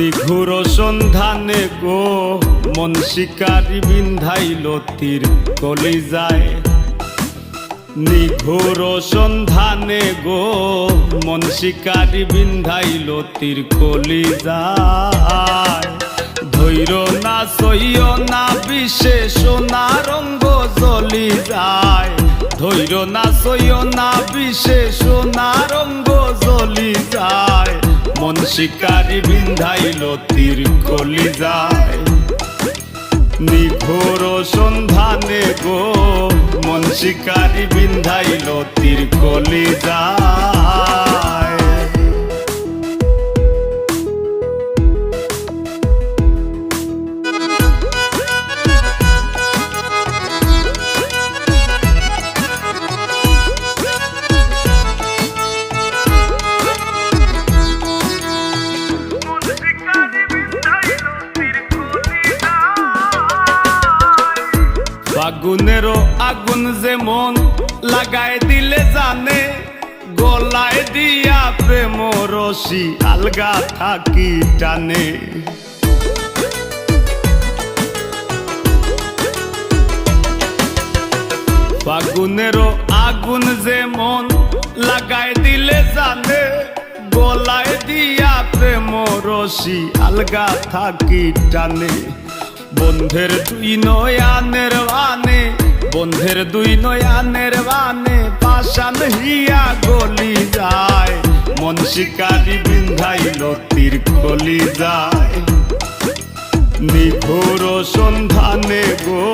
নিঘুর সন্ধানে গো, মন শিকারি বিন্ধাইল তীর কলি যায় নিঘুর সন্ধানে গো, মন শিকারি বিন্ধাইল তীর কলি যায় ধৈর না সইয় না বিশেষ না রঙ্গ জ্বলি যায়। ধৈর না সইয় না বিশেষ না রঙ্গ জ্বলি যায়। মন শিকারি বিন্ধাইল তীর কলি যায়। নিঘোর সন্ধানে গো মন শিকারি বিন্ধাইল তীর কলি ফাগুনেরও আগুন যেমন লাগাই দিলে জানে, গলায় দিয়া প্রেম রশি আলগা থাকি টানে। ফাগুনেরও আগুন যেমন লাগাই দিলে জানে, গলায় দিয়া প্রেম রশি আলগা থাকি টানে। বন্ধের দুই নয়ানের বানে বন্ধের দুই নয়া বানে পাশান হিয়া গলি যায়। মন শিকারি বিন্ধাই তীর গলি যায়। নিঘোর সন্ধানে গো,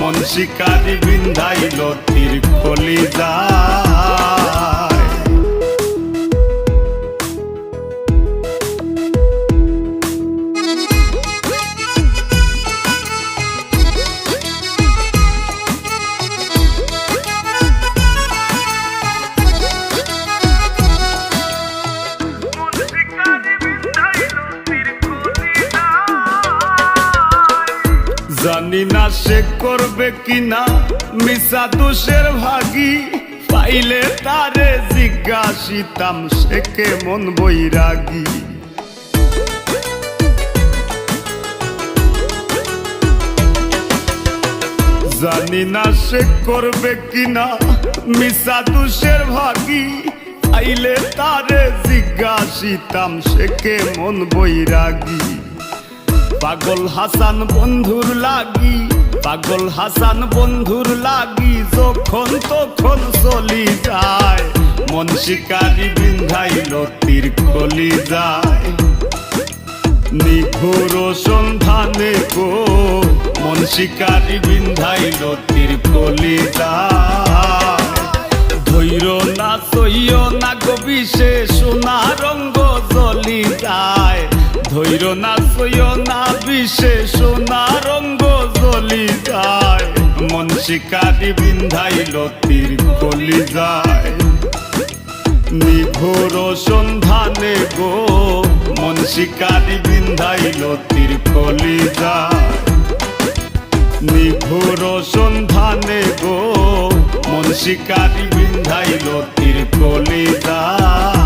মন শিকারি বিন্ধাই তীর গলি যায়। জানি না সে করবে কিনা, মিশা দোষের ভাগি। পাইলে তারে জিজ্ঞাসিতাম, সে কেমন বৈরাগী। জানি না সে করবে কিনা, মিশা দোষের ভাগি। পাইলে তারে জিজ্ঞাসিতাম, সে কেমন বৈরাগী। পাগল হাসান বন্ধুর লাগি, পাগল হাসান বন্ধুর লাগি, যখন তখন চলি যায়। মন শিকারি বিন্ধাইল তীর কলি যায়। নিঘোর সন্ধানে গো, মন শিকারি বিন্ধাইল তীর কলি যায়। ধৈর না সইয় না, বিশেষ না, রঙ্গ জ্বলি যায়। মন শিকারি বিন্ধাইল তীর কলি যায়। নিঘোর সন্ধানে গো, মন শিকারি বিন্ধাইল তীর কলি যায়। নিঘোর সন্ধানে গো, মন শিকারি বিন্ধাইল তীর কলি যায়।